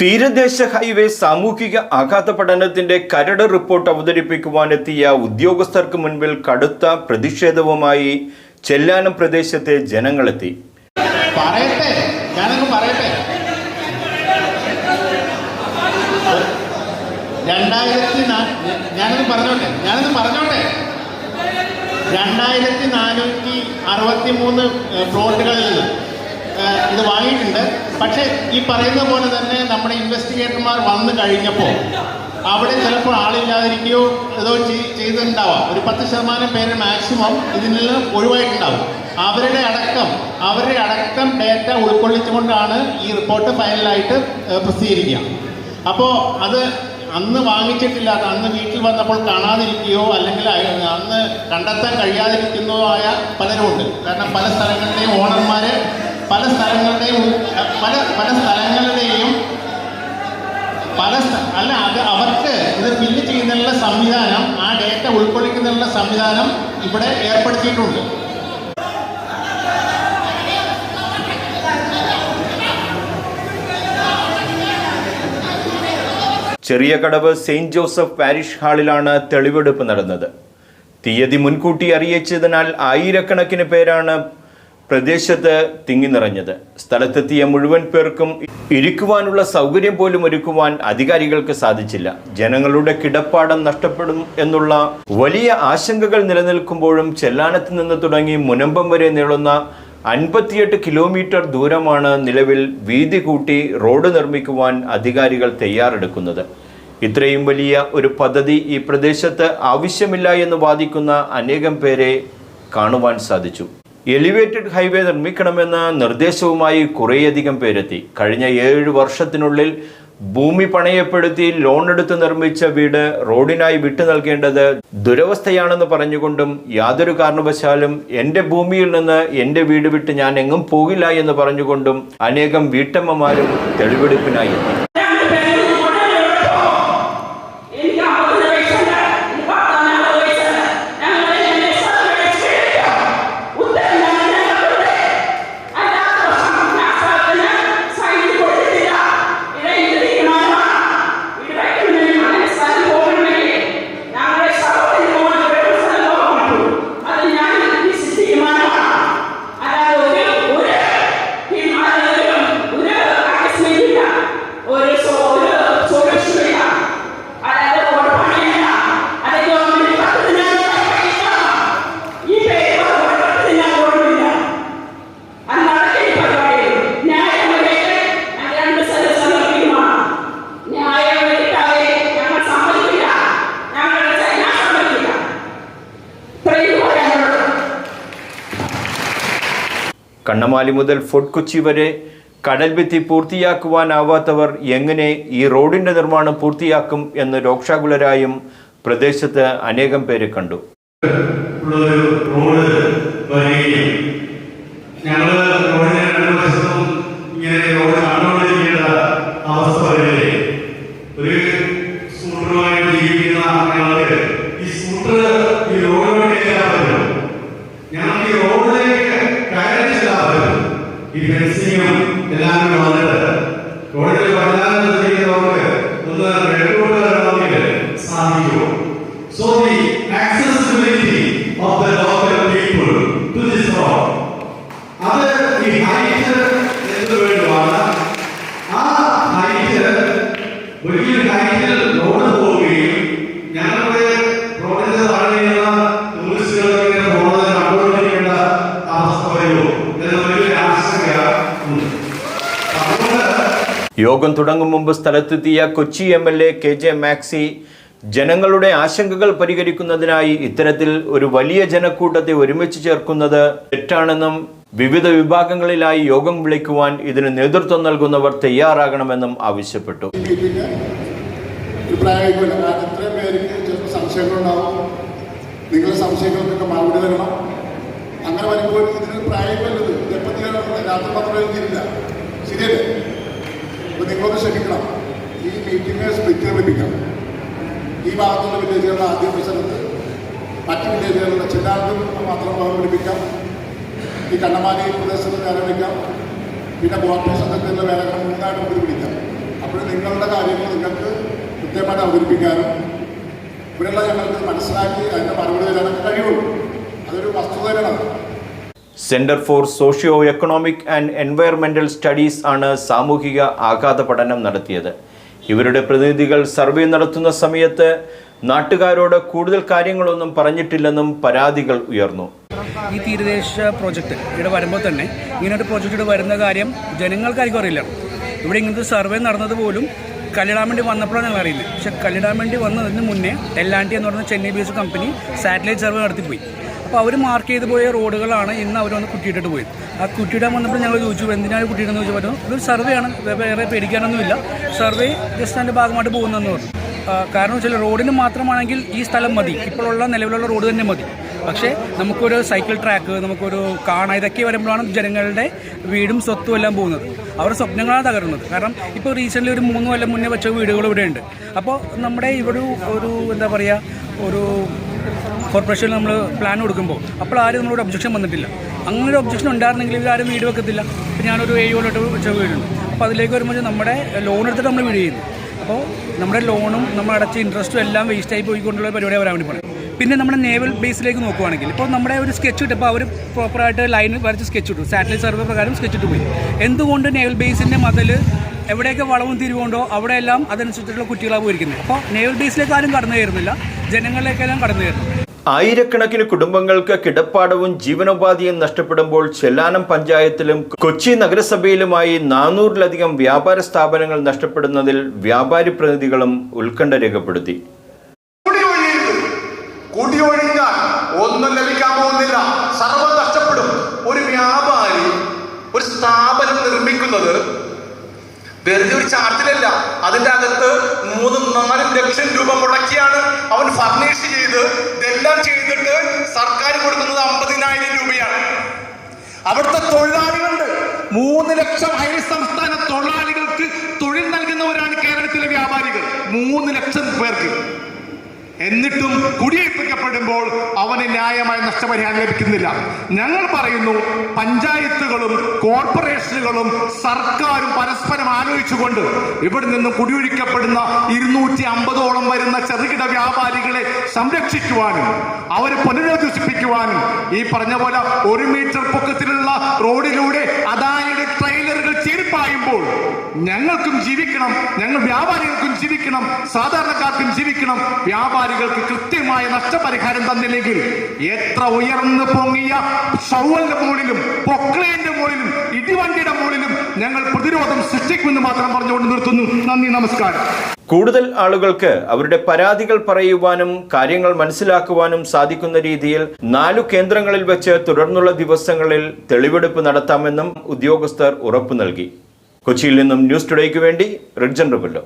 തീരദേശ ഹൈവേ സാമൂഹിക ആഘാത പഠനത്തിന്റെ കരട് റിപ്പോർട്ട് അവതരിപ്പിക്കുവാനെത്തിയ ഉദ്യോഗസ്ഥർക്ക് മുൻപിൽ കടുത്ത പ്രതിഷേധവുമായി ചെല്ലാനം പ്രദേശത്തെ ജനങ്ങളെത്തി. പറയട്ടെ പറയട്ടെ. പറഞ്ഞോട്ടെ പറഞ്ഞോട്ടെ. പ്ലോട്ടുകളിൽ ഇത് വാങ്ങിയിട്ടുണ്ട്. പക്ഷേ ഈ പറയുന്ന പോലെ തന്നെ നമ്മുടെ ഇൻവെസ്റ്റിഗേറ്റർമാർ വന്നു കഴിഞ്ഞപ്പോൾ അവിടെ ചിലപ്പോൾ ആളില്ലാതിരിക്കുകയോ ഏതോ ചെയ്- ചെയ്തിട്ടുണ്ടാവാം. ഒരു പത്ത് ശതമാനം പേര് മാക്സിമം ഇതിൽ നിന്ന് ഒഴിവായിട്ടുണ്ടാവും. അവരുടെ അടക്കം അവരുടെ അടക്കം ഡേറ്റ ഉൾക്കൊള്ളിച്ചുകൊണ്ടാണ് ഈ റിപ്പോർട്ട് ഫൈനലായിട്ട് പ്രസിദ്ധീകരിക്കുക. അപ്പോൾ അത് അന്ന് വാങ്ങിച്ചിട്ടില്ലാത്ത അന്ന് വീട്ടിൽ വന്നപ്പോൾ കാണാതിരിക്കുകയോ അല്ലെങ്കിൽ അന്ന് കണ്ടെത്താൻ കഴിയാതിരിക്കുന്നതോ ആയ പലരുമുണ്ട്. കാരണം പല സ്ഥലങ്ങളുടെയും ഓണർമാർ പല സ്ഥലങ്ങളുടെയും പല പല സ്ഥലങ്ങളുടെയും പല അല്ല അത് അവർക്ക് ഇത് ഫില്ല് ചെയ്യുന്നതിനുള്ള സംവിധാനം ആ ഡേറ്റ ഉൾക്കൊള്ളിക്കുന്നതിനുള്ള സംവിധാനം ഇവിടെ ഏർപ്പെടുത്തിയിട്ടുണ്ട്. Cheriya Kadavu Saint Joseph parish ഹാളിലാണ് തെളിവെടുപ്പ് നടന്നത്. തീയതി മുൻകൂട്ടി അറിയിച്ചതിനാൽ ആയിരക്കണക്കിന് പേരാണ് പ്രദേശത്ത് തിങ്ങി നിറഞ്ഞത്. സ്ഥലത്തെത്തിയ മുഴുവൻ പേർക്കും ഇരിക്കുവാനുള്ള സൗകര്യം പോലും ഒരുക്കുവാൻ അധികാരികൾക്ക് സാധിച്ചില്ല. ജനങ്ങളുടെ കിടപ്പാടം നഷ്ടപ്പെടും എന്നുള്ള വലിയ ആശങ്കകൾ നിലനിൽക്കുമ്പോഴും ചെല്ലാനത്ത് നിന്ന് തുടങ്ങി മുനമ്പം വരെ നീളുന്ന അൻപത്തിയെട്ട് കിലോമീറ്റർ ദൂരമാണ് നിലവിൽ വീതി കൂട്ടി റോഡ് നിർമ്മിക്കുവാൻ അധികാരികൾ തയ്യാറെടുക്കുന്നത്. ഇത്രയും വലിയ ഒരു പദ്ധതി ഈ പ്രദേശത്ത് ആവശ്യമില്ല എന്ന് വാദിക്കുന്ന അനേകം പേരെ കാണുവാൻ സാധിച്ചു. എലിവേറ്റഡ് ഹൈവേ നിർമ്മിക്കണമെന്ന നിർദ്ദേശവുമായി കുറേയധികം പേരെത്തി. കഴിഞ്ഞ ഏഴ് വർഷത്തിനുള്ളിൽ ഭൂമി പണയപ്പെടുത്തി ലോൺ എടുത്ത് നിർമ്മിച്ച വീട് റോഡിനായി വിട്ടു നൽകേണ്ടത് ദുരവസ്ഥയാണെന്ന് പറഞ്ഞുകൊണ്ടും യാതൊരു കാരണവശാലും എന്റെ ഭൂമിയിൽ നിന്ന് എന്റെ വീട് വിട്ട് ഞാൻ എങ്ങും പോകില്ല എന്ന് പറഞ്ഞുകൊണ്ടും അനേകം വീട്ടമ്മമാരും തെളിവെടുപ്പിനായി എത്തി എനിക്ക് അമ്പത് വയസ്സുണ്ട് എനിക്ക് പത്തൊമ്പത് വയസ്സുണ്ട് ഞങ്ങൾ എന്നെ സർവേശ്വരിക്കാം ഉത്തരം ഞങ്ങൾ ഞങ്ങളുടെ അല്ലാത്ത പ്രശ്നം ഞാൻ സ്ഥലത്തിന് സൈഡിൽ കൊടുത്തിട്ടില്ല ഇത് എന്ത് തീരുമാനമാണ് ഇത് വയ്ക്കുന്നതിന് അങ്ങനെ സ്ഥലം പോകണമെങ്കിൽ ഞങ്ങളുടെ സ്ഥലത്തിന് പോകാൻ ഒരു സ്ഥലം പോകാൻ അത് ഞാൻ ഇത് തീരുമാനമാണ് അല്ലാതെ ഒരു ഒരു തീരുമാനം ഒരു ഒരു ആകസ്മികമില്ല ഒരു സോ- ഒരു സൊല്യൂഷനില്ല അതായത് റോഡ് പണിയില്ല അത് ഗവൺമെന്റ് പദ്ധതിയാണ് ഈ പേര് റോഡ് പദ്ധതിയാണ് റോഡില്ല അത് നടക്കില്ല പരിപാടി ന്യായമായിട്ട് ഞാൻ രണ്ട് സ്ഥലം സമർപ്പിക്കുമാണ് ന്യായമായിട്ടാവേ ഞങ്ങൾ സമ്മതിക്കില്ല ഞങ്ങളുടെ ഞാൻ സമ്മതിക്കില്ല ഇത്രയും പറയാനുള്ളത് കണ്ണമാലി മുതൽ ഫോർട്ട് കൊച്ചി വരെ കടൽഭിത്തി പൂർത്തിയാക്കുവാനാവാത്തവർ എങ്ങനെ ഈ റോഡിന്റെ നിർമ്മാണം പൂർത്തിയാക്കും എന്ന് രോക്ഷാകുലരായും പ്രദേശത്ത് അനേകം പേര് കണ്ടു. ഞങ്ങൾക്ക് ഈ റോഡിലേക്ക് ഈ ഫെൻസിങ്ങും എല്ലാവരും വന്നിട്ട് റോഡിൽ ചെയ്യുന്നവർക്ക് ഒന്ന് യോഗം തുടങ്ങും മുമ്പ് സ്ഥലത്തെത്തിയ Kochi M L A K J Maxi ജനങ്ങളുടെ ആശങ്കകൾ പരിഹരിക്കുന്നതിനായി ഇത്തരത്തിൽ ഒരു വലിയ ജനക്കൂട്ടത്തെ ഒരുമിച്ച് ചേർക്കുന്നത് തെറ്റാണെന്നും വിവിധ വിഭാഗങ്ങളിലായി യോഗം വിളിക്കുവാൻ ഇതിന് നേതൃത്വം നൽകുന്നവർ തയ്യാറാകണമെന്നും ആവശ്യപ്പെട്ടു. നിങ്ങളുടെ സംശയങ്ങൾക്കൊക്കെ മറുപടി തരണം. അങ്ങനെ വരുമ്പോൾ ഇതിന് പ്രായമല്ലത് ചെറുപ്പത്തിലാണ് തീരണം രാത്രി തീരില്ല ശരിയല്ലേ? നിങ്ങളൊന്ന് ക്ഷമിക്കണം ഈ മീറ്റിംഗ് സ്പ്ലിറ്റ് ലഭിക്കാം ഈ ഭാഗത്തുള്ള വില്ലേജുകളുടെ ആദ്യ സ്ഥലത്ത് മറ്റ് വില്ലേജുകളുടെ ചെല്ലാർക്കും മാത്രം പങ്കെടുപ്പിക്കാം ഈ കണ്ണമാലി പ്രദേശത്ത് ആരംഭിക്കാം പിന്നെ കോർപ്പറേഷൻ തരത്തിലുള്ള വേലകൾ മുന്നായിട്ട് പിടിക്കാം. അപ്പോൾ നിങ്ങളുടെ കാര്യങ്ങൾ നിങ്ങൾക്ക് കൃത്യമായിട്ട് അവതരിപ്പിക്കാനും ഇവിടെയുള്ള ഞങ്ങൾക്ക് മനസ്സിലാക്കി അതിന്റെ മറുപടി തരാനൊക്കെ കഴിയുള്ളൂ. അതൊരു വസ്തുതയാണ് centre for socio economic and environmental studies ആണ് സാമൂഹിക ആഘാത പഠനം നടത്തിയത്. ഇവരുടെ പ്രതിനിധികൾ സർവേ നടത്തുന്ന സമയത്ത് നാട്ടുകാരോട് കൂടുതൽ കാര്യങ്ങളൊന്നും പറഞ്ഞിട്ടില്ലെന്നും പരാതികൾ ഉയർന്നു. ഈ തീരദേശ പ്രോജക്റ്റ് ഇവിടെ വരുമ്പോൾ തന്നെ ഇങ്ങനൊരു പ്രോജക്റ്റ് ഇവിടെ വരുന്ന കാര്യം ജനങ്ങൾക്കായിരിക്കും അറിയില്ല. ഇവിടെ ഇങ്ങനത്തെ സർവേ നടന്നത് പോലും കല്ലിടാൻ വേണ്ടി വന്നപ്പോഴാണ് ഞങ്ങൾ അറിയുന്നത്. പക്ഷെ കല്ലിടാൻ വേണ്ടി വന്നതിന് മുന്നേ എല്ലാണ്ടി എന്ന് പറയുന്ന Chennai base company satellite survey നടത്തിപ്പോയി. അപ്പോൾ അവർ മാർക്ക് ചെയ്ത് പോയ റോഡുകളാണ് ഇന്ന് അവർ വന്ന് കുട്ടിയിട്ടിട്ട് പോയത്. ആ കുട്ടിയിടാൻ വന്നപ്പോൾ ഞങ്ങൾ ചോദിച്ചു എന്തിനാണ് കുട്ടിയിടുന്നത് ചോദിച്ചു ഇതൊരു സർവേ ആണ് വേറെ പേടിക്കാനൊന്നുമില്ല. സർവേ ജസ്റ്റ് അതിന്റെ ഭാഗമായിട്ട് പോകുന്നതെന്ന് പറഞ്ഞു. കാരണം വെച്ചാൽ റോഡിന് മാത്രമാണെങ്കിൽ ഈ സ്ഥലം മതി. ഇപ്പോഴുള്ള നിലവിലുള്ള റോഡ് തന്നെ മതി. പക്ഷേ നമുക്കൊരു സൈക്കിൾ ട്രാക്ക് നമുക്കൊരു കാണ ഇതൊക്കെ വരുമ്പോഴാണ് ജനങ്ങളുടെ വീടും സ്വത്തും എല്ലാം പോകുന്നത്. അവരുടെ സ്വപ്നങ്ങളാണ് തകരുന്നത്. കാരണം ഇപ്പോൾ റീസെന്റ്ലി ഒരു മൂന്ന് കൊല്ലം മുന്നേ വെച്ച വീടുകൾ ഇവിടെയുണ്ട്. അപ്പോൾ നമ്മുടെ ഇവിടെ ഒരു എന്താ പറയുക ഒരു കോർപ്പറേഷനിൽ നമ്മൾ പ്ലാൻ കൊടുക്കുമ്പോൾ. അപ്പോൾ ആരും നമ്മളോട് ഒബ്ജക്ഷൻ വന്നിട്ടില്ല. അങ്ങനെ ഒരു ഒബ്ജക്ഷൻ ഉണ്ടായിരുന്നെങ്കിൽ ഇവരാരും വീട് വെക്കത്തില്ല. ഇപ്പം ഞാനൊരു ഏഴ് കൊല്ലോട്ട് വെച്ച വീടുണ്ട്. അപ്പോൾ അതിലേക്ക് വരുമ്പോൾ നമ്മുടെ ലോൺ എടുത്തിട്ട് നമ്മൾ വീട് ചെയ്യുന്നു. അപ്പോൾ നമ്മുടെ ലോണും നമ്മൾ അടച്ച ഇൻട്രസ്റ്റും എല്ലാം വേസ്റ്റായി പോയിക്കൊണ്ടുള്ള പരിപാടി വരാൻ വേണ്ടി പറയും. പിന്നെ നമ്മുടെ നേവൽ ബേസിലേക്ക് നോക്കുവാണെങ്കിൽ ഇപ്പോൾ നമ്മുടെ ഒരു സ്കെച്ച് ഇട്ടപ്പോൾ അവർ പ്രോപ്പറായിട്ട് ലൈൻ വരച്ച് സ്കെച്ച് ഇട്ടു. സാറ്റലൈറ്റ് സർവേ പ്രകാരം സ്കെച്ച് ഇട്ട് പോയി. എന്തുകൊണ്ട് നേവൽ ബേസിന്റെ മതിൽ എവിടെയൊക്കെ വളവും തിരിവുണ്ടോ അവിടെയെല്ലാം അതനുസരിച്ചിട്ടുള്ള കുട്ടികളാണ് പോയിരിക്കുന്നത്. അപ്പോൾ നേവൽ ബേസിലേക്ക് ആരും കടന്നു കയറുന്നില്ല. ജനങ്ങളിലേക്കെല്ലാം കടന്നു കയറുന്നു. ആയിരക്കണക്കിന് കുടുംബങ്ങൾക്ക് കിടപ്പാടവും ജീവനോപാധിയും നഷ്ടപ്പെടുമ്പോൾ ചെല്ലാനം പഞ്ചായത്തിലും കൊച്ചി നഗരസഭയിലുമായി നാനൂറിലധികം വ്യാപാര സ്ഥാപനങ്ങൾ നഷ്ടപ്പെടുന്നതിൽ വ്യാപാരി പ്രതിനിധികളും ഉത്കണ്ഠ രേഖപ്പെടുത്തി. ഒന്നും ലഭിക്കാൻ പോകുന്നില്ല. ഒരു വ്യാപാരി ഒരു സ്ഥാപനം നിർമ്മിക്കുന്നത് വെറുതെ ഒരു ചാർജിലല്ല. അതിന്റെ അകത്ത് മൂന്നും നാലും ലക്ഷം രൂപ മുടക്കിയാണ് കൊടുക്കുന്നത് അമ്പതിനായിരം രൂപയാണ്. അവിടുത്തെ തൊഴിലാളികളുണ്ട്. മൂന്ന് ലക്ഷം അയൽ സംസ്ഥാന തൊഴിലാളികൾക്ക് തൊഴിൽ നൽകുന്നവരാണ് കേരളത്തിലെ വ്യാപാരികൾ. മൂന്ന് ലക്ഷം പേർക്ക്. എന്നിട്ടും കുടിയേൽപ്പിക്കപ്പെടുമ്പോൾ അവന് ന്യായമായ നഷ്ടപരിഹാരം ലഭിക്കുന്നില്ല. ഞങ്ങൾ പറയുന്നു പഞ്ചായത്തുകളും കോർപ്പറേഷനുകളും സർക്കാരും പരസ്പരം ആലോചിച്ചുകൊണ്ട് ഇവിടെ നിന്നും കുടിയൊഴിക്കപ്പെടുന്ന ഇരുന്നൂറ്റി അമ്പതോളം വരുന്ന ചെറുകിട വ്യാപാരികളെ സംരക്ഷിക്കുവാനും അവരെ പുനരധിവസിപ്പിക്കുവാനും ഈ പറഞ്ഞ പോലെ ഒരു മീറ്റർ പൊക്കത്തിലുള്ള റോഡിലൂടെ അതായത് ട്രെയിലറുകൾ ചീരിപ്പായുമ്പോൾ ഞങ്ങൾക്കും ജീവിക്കണം ഞങ്ങൾ വ്യാപാരികൾക്കും ജീവിക്കണം സാധാരണക്കാർക്കും ജീവിക്കണം. വ്യാപാരികൾക്ക് കൃത്യമായ നഷ്ടപരിഹാരം തന്നില്ലെങ്കിൽ എത്ര ഉയർന്നു പൊങ്ങിയ ഷവലിന്റെ മുകളിലും പൊക്ലേന്റെ മുകളിലും ഇടിവണ്ടിയുടെ മുകളിലും ഞങ്ങൾ പ്രതിരോധം സൃഷ്ടിക്കുമെന്ന് മാത്രം പറഞ്ഞുകൊണ്ട് നിർത്തുന്നു. നന്ദി നമസ്കാരം. കൂടുതൽ ആളുകൾക്ക് അവരുടെ പരാതികൾ പറയുവാനും കാര്യങ്ങൾ മനസ്സിലാക്കുവാനും സാധിക്കുന്ന രീതിയിൽ നാലു കേന്ദ്രങ്ങളിൽ വെച്ച് തുടർന്നുള്ള ദിവസങ്ങളിൽ തെളിവെടുപ്പ് നടത്താമെന്നും ഉദ്യോഗസ്ഥർ ഉറപ്പു നൽകി. കൊച്ചിയിൽ നിന്നും ന്യൂസ് ടുഡേക്ക് വേണ്ടി റിഡ്ജൻ റിബല്ലോ.